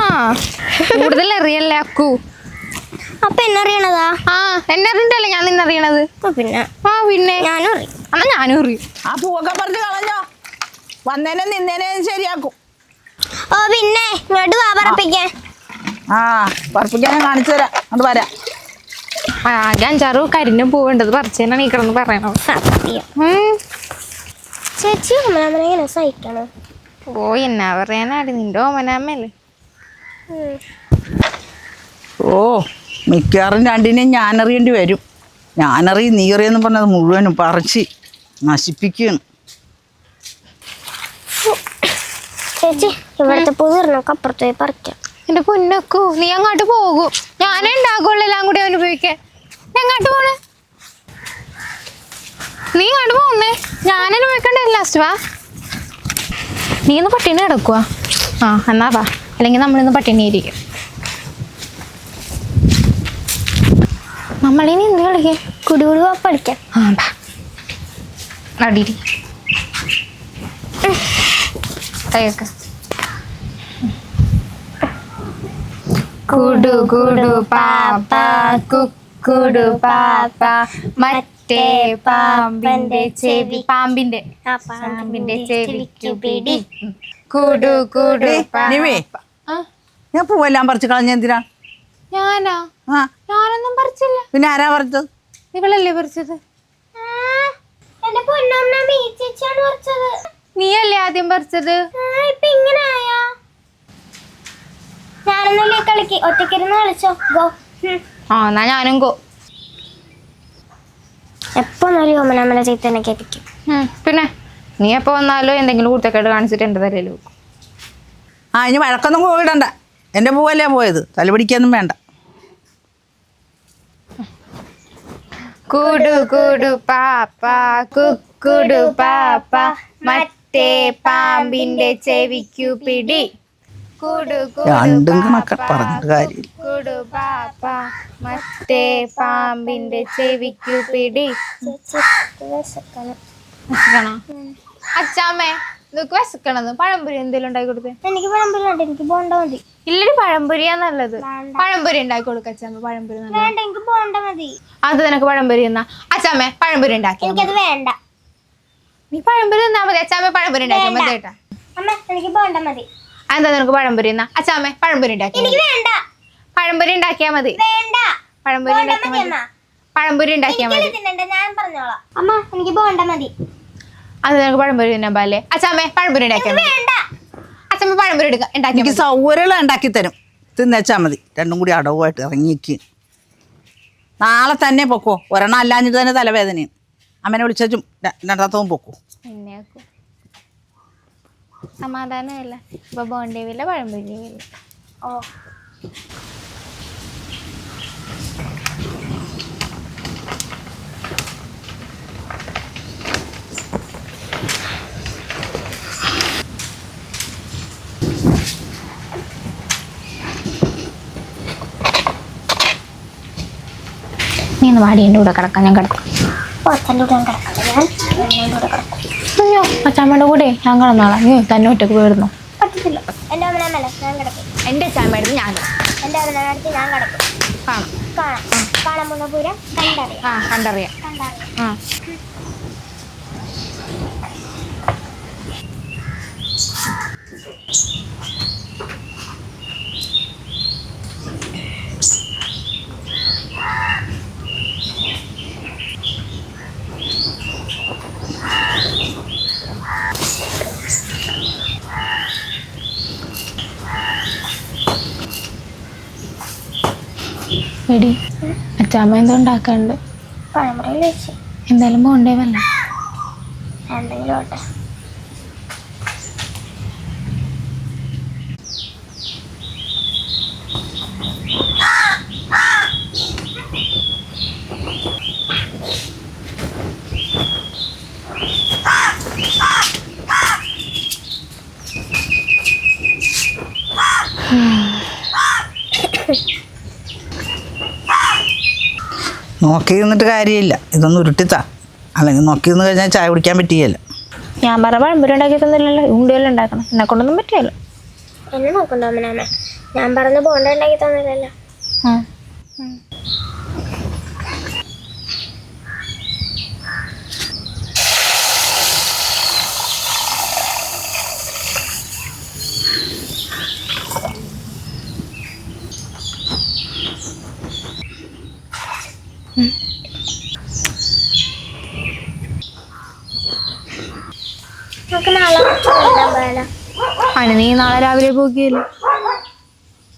ആ. കൂടുതൽ അറിയല്ലേ അക്കു? അപ്പൊ എന്നറിയണതാ ആ എന്നറിയണ്ടല്ലേ ഞാൻ നിന്നെ അറിയണത്? പിന്നെ. ആ പിന്നെ. ഞാനും അറിയും. എന്നാ ഞാനും അറിയും. ആ പൂവൊക്കെ പറിച്ച് കളഞ്ഞോ. വന്നേനെ നിന്നേനെ ശരിയാക്കും. ഓ പിന്നെ. ഇങ്ങോട്ട് വാ പറപ്പിക്കാൻ. ആ പറപ്പിക്കാൻ ഞാൻ കാണിച്ചു തരാം. അത് വരാം. ആകെ അഞ്ചാറ് കരിഞ്ഞ പൂവേണ്ടത് പറിച്ചേനാണ് ഈ കിടന്ന് പറയണത്. ചേച്ചി ഇങ്ങനെ സഹിക്കണം. ഓ എന്നാ പറയാനാടി നിന്റെ ഓമനാമല്ലേ ഓ മിക്കവാറും രണ്ടിനെയും ഞാനറിയേണ്ടി വരും. ഞാനറിയും നീ അറിയെന്ന് പറഞ്ഞത് മുഴുവനും പറിച്ച് നശിപ്പിക്കുകയാണ്. ചേച്ചി ഇവിടുത്തെ പുതിർന്നൊക്കെ അപ്പുറത്ത് പോയി പറിക്കാം. എന്റെ പൊന്നക്കു നീ അങ്ങോട്ട് പോകൂ. ഞാനേ ഉണ്ടാകുള്ളൂ എല്ലാം കൂടി അനുഭവിക്കാൻ അങ്ങോട്ട് പോണേ? നീ അങ്ങോട്ട് പോകുന്നേ ഞാൻ വെക്കണ്ടേ ലാസ്റ്റ് വാ. നീ ഒന്ന് പട്ടിണി കിടക്കുക ആ എന്നാ വാ. അല്ലെങ്കിൽ നമ്മളിന്ന് പട്ടിണി ആയിരിക്കും. നമ്മളിനി എന്ത് കളിക്കാം? കുടുകുടു വാ. പഠിക്കാം ആ ബാ അടിയിരി കുടു കുടു പാപ്പ. കുക്കുടു പാപ്പ. മറ്റേ പാമ്പിന്റെ ചെവി. പാമ്പിന്റെ. പാമ്പിന്റെ ചെവിക്കു പിടി. കുടു കുടു നിവേ. ഞാൻ പൂവെല്ലാം പറിച്ചു കളഞ്ഞ എന്തിനാ? ഞാനാ? ആ. ഞാനൊന്നും പറിച്ചില്ല. പിന്നെ ആരാ പറിച്ചത്? ഇവളല്ലേ പറിച്ചത്? പറിച്ചത്. നീയല്ലേ ആദ്യം പറിച്ചത്? ഇപ്പൊ ഇങ്ങനെ ആയാ? ഞാനൊന്നുമില്ലേ കളിക്ക്. ഒറ്റക്കിരുന്ന് കളിച്ചോ? ഗോ. ആ എന്നാ ഞാനും ഗോ. എപ്പോ നല്ല ഓമനമ്മനെ തന്നെ കേൾപ്പിക്കും. പിന്നെ നീ എപ്പോ വന്നാലും എന്തെങ്കിലും കുർത്തക്കേട് കാണിച്ചിട്ട് എന്റെ തലയിൽ വെക്കും. ആ ഇനി വഴക്കൊന്നും പോയിടണ്ട എന്റെ പൂവല്ലേ പോയത്. തല പിടിക്കൊന്നും വേണ്ട. കുടു കുടു പാപ്പ കുക്കുടു പാപ്പ മറ്റേ പാമ്പിന്റെ ചെവിക്കു പിടി. രണ്ടും കണക്കെ പറഞ്ഞിട്ട് കാര്യമില്ല. കുടു പാപ്പ മറ്റേ പാമ്പിന്റെ ചെവിക്കു പിടി. അച്ചാമ്മേ നിനക്ക് വിശക്കണത്? പഴംപൊരി എന്തെങ്കിലും ഉണ്ടാക്കി കൊടുത്തേ എനിക്ക് പഴംപൊരി എനിക്ക് ബോണ്ട മതി. ഇല്ലൊരു പഴംപൊരിയാ നല്ലത്. പഴംപൊരി ഉണ്ടാക്കി കൊടുക്ക അച്ചാമ്മ പഴംപൊരി നല്ലത്. വേണ്ട എനിക്ക് ബോണ്ട മതി. അത് നിനക്ക് പഴംപൊരി എന്നാ അച്ചാമ്മേ പഴംപൊരി ഉണ്ടാക്കി. എനിക്കത് വേണ്ട. നീ പഴംപൊരി തന്നാ മതി. അച്ചാമ്മ പഴംപൊരി ഉണ്ടാക്കിയാ മതി കേട്ടാ. അമ്മ എനിക്ക് ബോണ്ട മതി. എന്താ നിനക്ക് പഴംപൊരി എന്നാ? അച്ഛാമ്മേ പഴംപൊരി എനിക്ക് വേണ്ട. പഴംപൊരി ഉണ്ടാക്കിയാ മതി. വേണ്ട. പഴംപൊരി ഉണ്ടാക്കിയാ മതി പഴംപൊരി ഉണ്ടാക്കിയാ മതി. എനിക്കത് ഞാൻ പറഞ്ഞോളാം. അമ്മ എനിക്ക് ബോണ്ട മതി. അത് നിനക്ക് പഴംപൊരി തിന്നാൻ പാലേ അച്ചാമ്മേ പഴംപൊരി ഉണ്ടാക്കിയാ മതി. വേണ്ട. അച്ചാമ്മ പഴംപൊരി ഉണ്ടാക്കി എനിക്ക് സൗകര്യമുള്ള ഉണ്ടാക്കി തരും. തിന്നച്ചാ മതി. രണ്ടും കൂടി അടവുമായിട്ട് ഇറങ്ങിക്ക് നാളെ തന്നെ പൊക്കോ. ഒരെണ്ണം അല്ലാഞ്ഞിട്ട് തന്നെ തലവേദനയും. അമ്മനെ വിളിച്ചും രണ്ടാമത്തവും പൊക്കോ. സമാധാനമല്ല. ഇപ്പൊ ബോണ്ടേവില്ല പഴംപൊരിയില്ല ഓ. നീ ഒന്ന് വാടിയന്റെ കൂടെ കിടക്കാം ഞാൻ കിടക്കാം. കൂടെ ഞാൻ കിടക്കാം. ഞാൻ കൂടെ കിടക്കും. അയ്യോ അച്ചാമ്മയുടെ കൂടെ ഞാൻ കിടന്നോളാം. നീ തന്നെ ഒറ്റയ്ക്ക് പോയിരുന്നു. പറ്റത്തില്ല. എന്റെ അവനമ്മല്ല ഞാൻ കിടക്കും. എന്റെ അച്ചാമ്മയുടെ ഞാൻ. എന്റെ അവനടുത്ത് ഞാൻ കിടക്കും. കാണാം. കാണാം. കാണാൻ പോകുന്ന പൂരം കണ്ടറിയാം. ആ കണ്ടറിയാം. കണ്ടറിയാം. ആ എടി അച്ചാമ്മ എന്തോ ഉണ്ടാക്കാണ്ട് പഴമുറയിൽ വെച്ച് എന്തായാലും പോണ്ടേ വല്ല. എന്തെങ്കിലും ഓട്ടെ നോക്കി നിന്നിട്ട് കാര്യമില്ല. ഇതൊന്നും ഉരുട്ടിത്താ. അല്ലെങ്കിൽ നോക്കി നിന്ന് കഴിഞ്ഞാൽ ചായ കുടിക്കാൻ പറ്റിയല്ല ഞാൻ പറ പഴംപൊരി ഉണ്ടാക്കി തന്നില്ലല്ലോ ഉണ്ടിയെല്ലാം ഉണ്ടാക്കണം. എന്നെ കൊണ്ടൊന്നും പറ്റിയല്ലോ എന്നെ നോക്കണ്ടോ അമ്മനാമ ഞാൻ പറഞ്ഞ ബോണ്ട ഉണ്ടാക്കി തന്നില്ലല്ലോ. അതിന് നീ നാളെ രാവിലെ പോകിയല്ലോ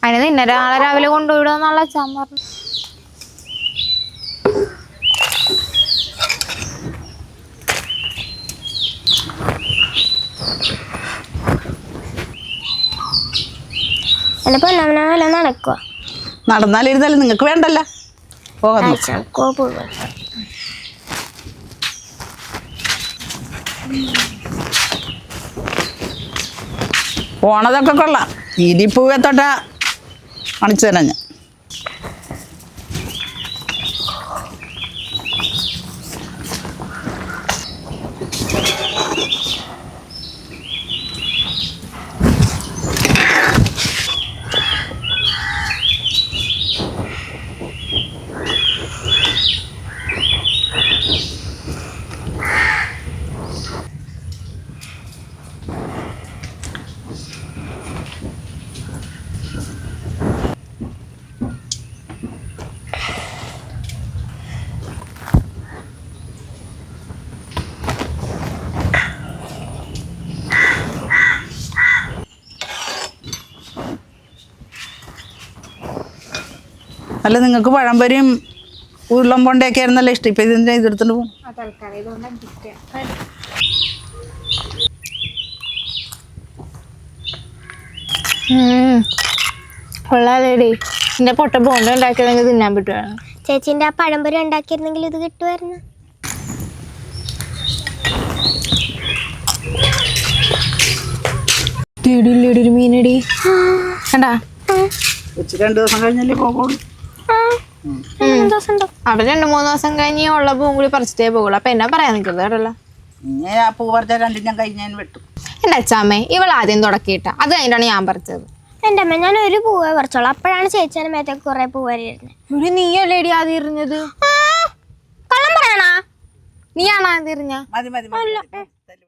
അതിന് നിന്നെ നാളെ രാവിലെ കൊണ്ടുവിടാന്നുള്ള അച്ഛൻ പറഞ്ഞു നടക്കുക നടന്നാലിരുന്നാലും നിങ്ങൾക്ക് വേണ്ടല്ല. പോകാം ആഴ്ച നടക്കുവോ പോവുക പോണതൊക്കെ കൊള്ളാം. ഇരിപ്പൂവെ തൊട്ട കാണിച്ചു തരാം ഞാൻ. അല്ല നിങ്ങൾക്ക് പഴംപൊരിയും ഉരുളം പൊണ്ടയൊക്കെ ആയിരുന്നല്ലോ ഇഷ്ടം? ഇപ്പം ഇതിന്റെ ഇതെടുത്തിട്ട് പോകും കൊള്ളാലേടി. എന്റെ പൊട്ട ബോണ്ട ഉണ്ടാക്കിയതെങ്കിൽ തിന്നാൻ പറ്റുവാണ് ചേച്ചിന്റെ ആ പഴംപൊരി ഉണ്ടാക്കിയിരുന്നെങ്കിൽ ഇത് കിട്ടുമായിരുന്നു. ഒരു മീനടി. കണ്ടാ? ഉച്ച രണ്ടു ദിവസം കഴിഞ്ഞല്ലേ പോകുള്ളൂ ദിവസം ഉണ്ടോ അവിടെ രണ്ട് മൂന്ന് ദിവസം കഴിഞ്ഞ് ഉള്ള. പൂവും കൂടി പറിച്ചിട്ടേ പോകുള്ളൂ അപ്പൊ എന്നാ പറയാൻ നിൽക്കുന്നത് കേട്ടല്ലോ. ഇനി ആ പൂ പറിച്ച രണ്ടും ഞാൻ കഴിഞ്ഞ് ഞാൻ വെട്ടും. എന്റെ അച്ചാമ്മേ ഇവൾ ആദ്യം തുടക്കിയിട്ട. അത് കഴിഞ്ഞിട്ടാണ് ഞാൻ പറിച്ചത്. എന്റെ അമ്മ ഞാൻ ഒരു പൂവേ പറിച്ചോളൂ. അപ്പോഴാണ് ചേച്ചിയുടെ മേത്തേക്ക് കുറെ പൂവരിയിരുന്നത് ഇവിടെ നീയല്ലേടി ആദ്യം എറിഞ്ഞത്? കള്ളം പറയണാ? നീയാണോ ആദ്യം എറിഞ്ഞ? മതി മതി മതി